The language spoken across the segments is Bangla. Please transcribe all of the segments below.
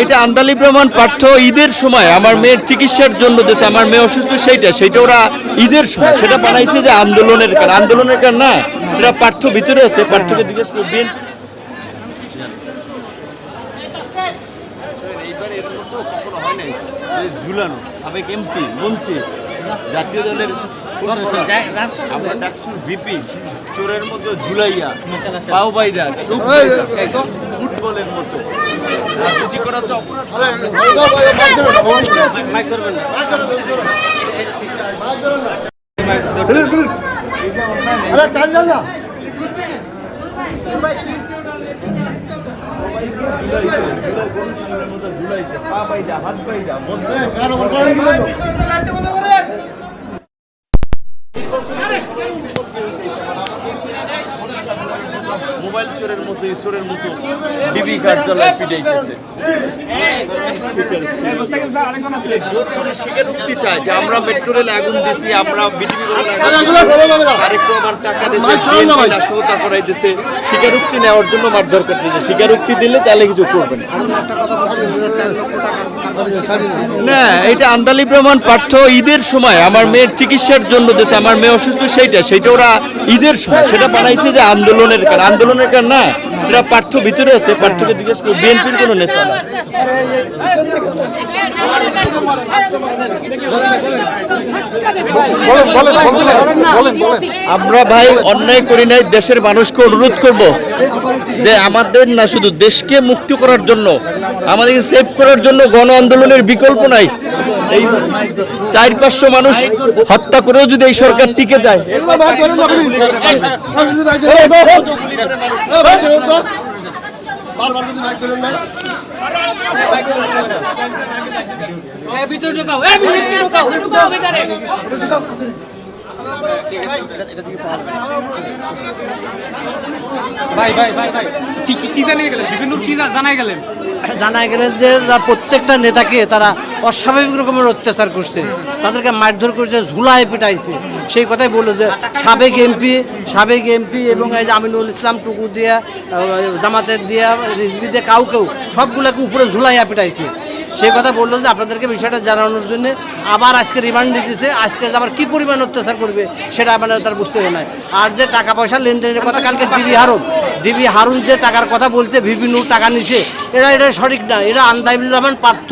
এটা আন্দালি ব্রাহ্মণ পাঠ্য ঈদের সময় আমার মেয়ের চিকিৎসার জন্য দেশে আমার মেয়ে অসুস্থ সেইটা সেইটা ওরা ঈদের সময় সেটা বানাইছে যে আন্দোলনের কারণ আন্দোলনের কারণ না এটা পাঠ্য ভিতরে আছে পাঠ্যকে জিজ্ঞেস করব বিএনপি এইবার এর মতো কখনো হয় নাই যে ঝুলানো সাবেক এমপি মন্ত্রী জাতীয় দলের আমরা ডাকসুর ভিপি চোরের মতো ঝুলাইয়া পাও বাইদা, ফুটবলের মতো রাজনীতি করা তো অপরাধ হাত বাইদা মধ্যে কারও চোরের মতো ঈশ্বরের মতো বিবি কার্যালয় পিটাইতেছে চায় যে আমরা মেট্রো রেলে আগুন দিছি আমরা টাকা দিয়েছে স্বীকারোক্তি নেওয়ার জন্য মারধর করতেছে স্বীকারোক্তি দিলে তাহলে কিছু করবেন না, এটা আন্দালি ব্রাহ্মণ পাঠ্য ঈদের সময়। আমার মেয়ের চিকিৎসার জন্য দেশে আমার মেয়ে অসুস্থ সেইটা সেটা ওরা ঈদের সময়। সেটা বানাইছে যে আন্দোলনের কারণ। আন্দোলনের কারণ না এটা পাঠ্য ভিতরে আছে, পাঠ্যকে জিজ্ঞেস করব বিএনপির কোনো নেতা না আমরা ভাই অন্যায় করি নাই, দেশের মানুষকে অনুরোধ করব যে আমাদের না শুধু দেশকে মুক্তি করার জন্য, আমাদেরকে সেভ করার জন্য গণ আন্দোলনের বিকল্প নাই। এই চার পাঁচশো মানুষ হত্যা করেও যদি এই সরকার টিকে যায়। বারবার যদি ভাই ধরেন না। ভিতরে ঢুকাও এই ভিতরে ঢুকাও ঢুকাও ভিতরে। ভাই ভাই ভাই ভাই। কি কি কি জানিয়ে গেলেন? বিভিন্ন কি জানাই গেলেন? জানা গেলেন যে প্রত্যেকটা নেতাকে তারা অস্বাভাবিক রকমের অত্যাচার করছে। তাদেরকে মারধর করছে, ঝুলায় পিটাইছে। সেই কথাই বলল যে সাবেক এমপি সাবেক এমপি এবং এই যে আমিনুল ইসলাম, টুকু দিয়া জামাতের দিয়া রিজবি দিয়ে, কাউকেও সবগুলোকে উপরে ঝুলাইয়া পিটাইছে। সেই কথা বলল যে আপনাদেরকে বিষয়টা জানানোর জন্য আবার আজকে রিমান্ড দিতেছে আজকে আবার কি পরিমাণ অত্যাচার করবে, সেটা মানে তার বুঝতে হয় না আর যে টাকা পয়সা লেনদেনের কথা কালকে ডিবি হারুন ডিবি হারুন যে টাকার কথা বলছে, বিভিন্ন টাকা নিছে এটা এটা সঠিক না, এটা আন্দাইবুর রহমান পার্থ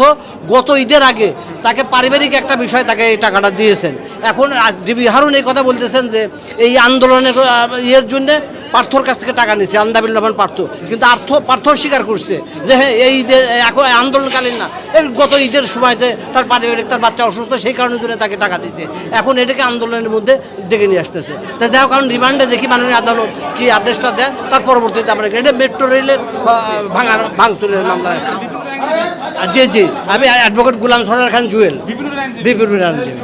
গত ঈদের আগে তাকে পারিবারিক একটা বিষয় তাকে এই টাকাটা দিয়েছেন। এখন ডিবি হারুন এই কথা বলতেছেন যে, এই আন্দোলনের ইয়ের জন্য পার্থর কাছ থেকে টাকা নিছে আন্দাবিল রহমান পার্থ। কিন্তু আর্থ পার্থ স্বীকার করছে যে হ্যাঁ এই ঈদের এখন আন্দোলনকালীন না এই গত ঈদের সময় যে তার পারিবারিক তার বাচ্চা অসুস্থ সেই কারণের জন্য তাকে টাকা দিছে। এখন এটাকে আন্দোলনের মধ্যে ডেকে নিয়ে আসতেছে। তা যাই হোক কারণ রিমান্ডে দেখি মাননীয় আদালত কি আদেশটা দেয় তার পরবর্তীতে আমরা এটা মেট্রো রেলের ভাঙার ভাঙচুরের মামলা আছে জি জি আমি অ্যাডভোকেট গুলাম সরার খান জুয়েল। বিপিন আইনজীবী